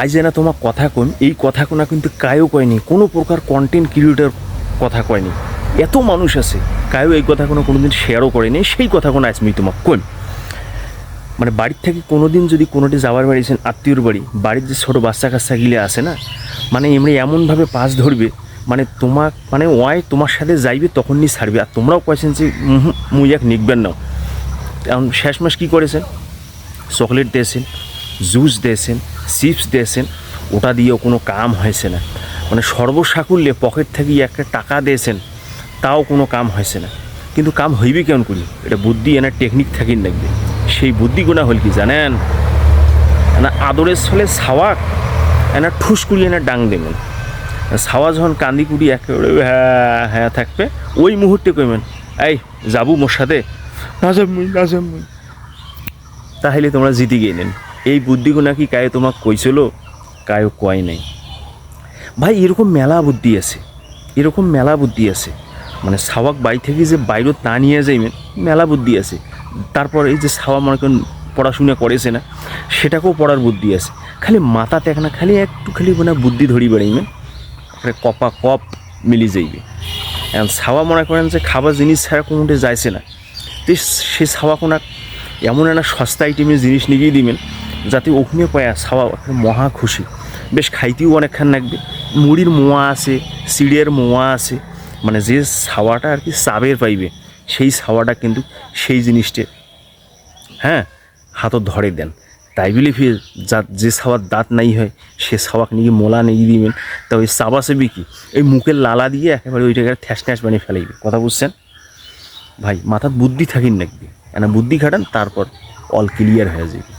আজ যে না তোমার কথা কম, এই কথা কোনা কিন্তু কায়ও কয়নি কোনো প্রকার কন্টেন্ট ক্রিয়েটার কথা কয়নি এত মানুষ আছে, কায়ও এই কথা কোনো কোনোদিন শেয়ারও করেনি সেই কথা কোনো আজ আমি তোমার কম মানে বাড়ির থেকে কোনো দিন যদি কোনোটি যাওয়ার বাড়িছেন আত্মীয়র বাড়ি, বাড়ির যে ছোটো বাচ্চা কাচ্চা গিলে আসে না মানে এমনি এমনভাবে পাস ধরবে মানে তোমাক মানে ওয়াই তোমার সাথে যাইবে তখনই ছাড়বে, আর তোমরাও কয়েছেন যে মুই এক নিকবেন না। এখন শেষমাস কী করেছেন? চকলেট দিয়েছেন। জুস দিয়েছেন চিপস দিয়েছেন ওটা দিয়েও কোনো কাম হয়েছে না। মানে সর্বসাকুল্যে পকেট থেকে একটা টাকা দিয়েছেন তাও কোনো কাম হয়েছে না। কিন্তু কাম হইবে কেমন করি? এটা বুদ্ধি, এনার টেকনিক থাকিন লাগবে। সেই বুদ্ধি বুদ্ধিগুণা হল কি জানেন? না আদরের ছলে ছাওয়াক এনা ঠুস করি এনা ডাং দেবেন। ছাওয়া যখন কান্দি কুড়ি একেবারে হ্যাঁ হ্যাঁ থাকবে, ওই মুহূর্তে কইবেন, এই, যাব মোর সাথে? না যাবই না যাবই তাহলে তোমরা জিতে গেলেন এই বুদ্ধিগুণা কি কায়ে তোমাক কইছিল কায়ও কয় নাই। ভাই, এরকম মেলা বুদ্ধি আছে। এরকম মেলা বুদ্ধি আছে। মানে সাওয়াক বাই থেকে যে বাইরে তা নিয়ে যাইবেন মেলা বুদ্ধি আছে। তারপর এই যে সাওয়া মনে করেন পড়াশোনা করেছে না, সেটাকেও পড়ার বুদ্ধি আছে। খালি মাথা দেখ না, খালি একটু খালি মানে বুদ্ধি ধরি বেড়াইবেন একটা কপা কপ মিলি যাইবে। এখন ছাওয়া মনে করেন যে খাবার জিনিস ছাড়া কোনোটি যাইছে না। তো সে ছাওয়া কোনা এমন একটা সস্তা আইটেমের জিনিস নিয়েই দিবেন। যাতে ওখানে পায়া একটা মহা খুশি। বেশ খাইতেও অনেকক্ষণ লাগবে। মুড়ির মোয়া আছে, সিঁড়ের মোয়া আছে মানে যে ছাওয়াটা আর কি সাবের পাইবে, সেই ছাওয়াটা কিন্তু সেই জিনিসটা হ্যাঁ হাতত ধরে দেন। তাই বলে ফির যা যে ছাওয়ার দাঁত নাই হয়, সে ছাওয়াক নিয়ে মোলা নিয়ে দিবেন? তা ওই চাবা সেবি কি? এই মুখের লালা দিয়ে একেবারে ওইটাকে ঠ্যাস ঠ্যাস বানিয়ে ফেলাইবে। কথা বুঝছেন? ভাই মাথার বুদ্ধি থাকিন নাকবে এনা বুদ্ধি খাটান, তারপর অল ক্লিয়ার হয়ে যাবে।